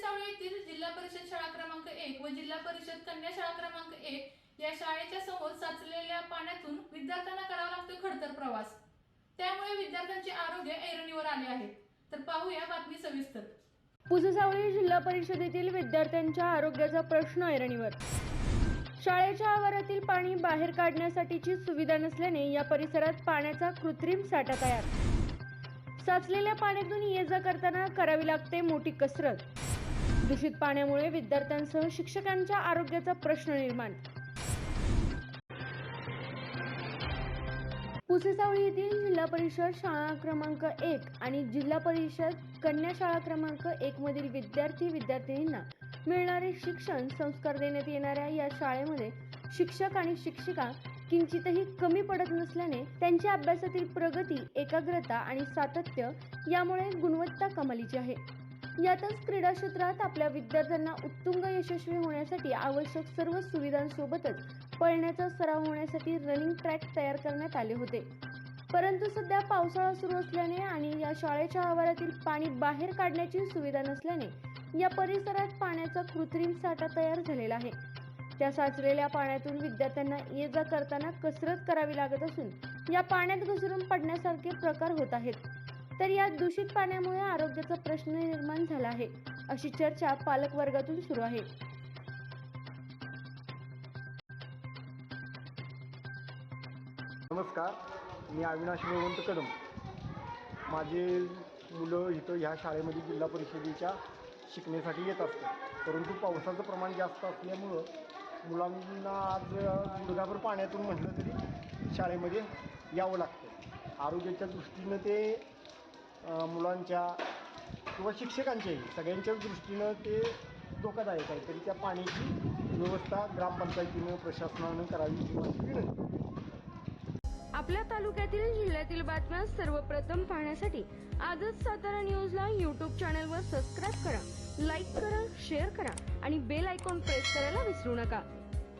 पुसेसावळी येथील जिल्हा परिषद शाळा क्रमांक एक व जिल्हा परिषद कन्या शाळा क्रमांक एक या शाळेच्या समोर साचलेल्या पाण्यातून विद्यार्थ्यांना करावा लागतो खडतर प्रवास. त्यामुळे विद्यार्थ्यांचे आरोग्य ऐरणीवर आले आहे. तर पाहूया बातमी सविस्तर. पुजसावळी जिल्हा परिषदेतील विद्यार्थ्यांच्या आरोग्याचा प्रश्न ऐरणीवर. शाळेच्या आवारातील पाणी बाहेर काढण्यासाठीची सुविधा नसल्याने या परिसरात पाण्याचा कृत्रिम साठा तयार. साचलेल्या पाण्यातून ये जा करताना करावी लागते मोठी कसरत. दूषित पाण्यामुळे विद्यार्थ्यांसह शिक्षकांच्या आरोग्याचा प्रश्न निर्माण. पुसेसावळी येथील जिल्हा परिषद शाळा क्रमांक एक आणि जिल्हा परिषद कन्या शाळा क्रमांक एक मधील विद्यार्थी विद्यार्थिनींना मिळणारे शिक्षण संस्कार देण्यात येणाऱ्या या शाळेमध्ये शिक्षक आणि शिक्षिका किंचितही कमी पडत नसल्याने त्यांच्या अभ्यासातील प्रगती एकाग्रता आणि सातत्य यामुळे गुणवत्ता कमालीची आहे. यातच क्रीडा क्षेत्रात आपल्या विद्यार्थ्यांना उत्तुंग यशस्वी होण्यासाठी आवश्यक सर्व सुविधांसोबतच पळण्याचा सराव होण्यासाठी रनिंग ट्रॅक तयार करण्यात आले होते. परंतु सध्या पावसाळा सुरू असल्याने आणि या शाळेच्या आवारातील पाणी बाहेर काढण्याची सुविधा नसल्याने या परिसरात पाण्याचा कृत्रिम साठा तयार झालेला आहे. त्या साचलेल्या पाण्यातून विद्यार्थ्यांना ये जा करताना कसरत करावी लागत असून या पाण्यात घसरून पडण्यासारखे प्रकार होत आहेत. तर या दूषित पाण्यामुळे आरोग्याचा प्रश्न निर्माण झाला आहे अशी चर्चा पालक वर्गातून सुरू आहे. नमस्कार मी अविनाश भगवंत कदम माझे मुलं इथं ह्या शाळेमध्ये जिल्हा परिषदेच्या शिकण्यासाठी येत असतात. परंतु पावसाचं प्रमाण जास्त असल्यामुळं मुलांना आज गुडघाभर पाण्यातून म्हटलं तरी शाळेमध्ये यावं लागतं. आरोग्याच्या दृष्टीनं ते मुलांच्या किंवा शिक्षकांच्याही सगळ्यांच्याच दृष्टीनं ते धोकादायक आहे तरी त्या पाण्याची व्यवस्था ग्रामपंचायतीनं प्रशासनानं करावी ही माझी विनंती आपल्या तालुक्यातील जिल्ह्यातील बातम्या सर्वप्रथम पाहण्यासाठी आजच सातारा न्यूजला यूट्यूब चॅनलवर सबस्क्राईब करा लाईक करा शेअर करा आणि बेल आयकॉन प्रेस करायला विसरू नका.